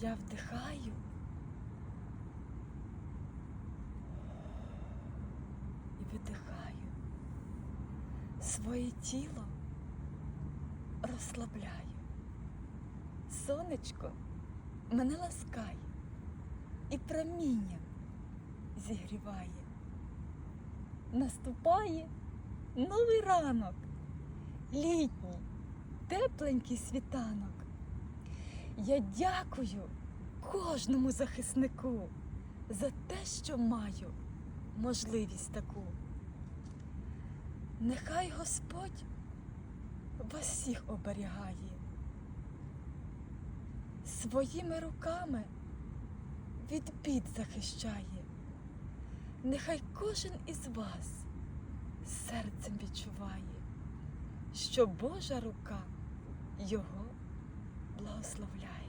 Я вдихаю. І видихаю. Своє тіло розслабляю. Сонечко мене ласкає і промінням зігріває. Наступає новий ранок, літній, тепленький світанок. Я дякую кожному захиснику за те, що маю можливість таку. Нехай Господь вас всіх оберігає, своїми руками від бід захищає. Нехай кожен із вас серцем відчуває, що Божа рука його благословляє.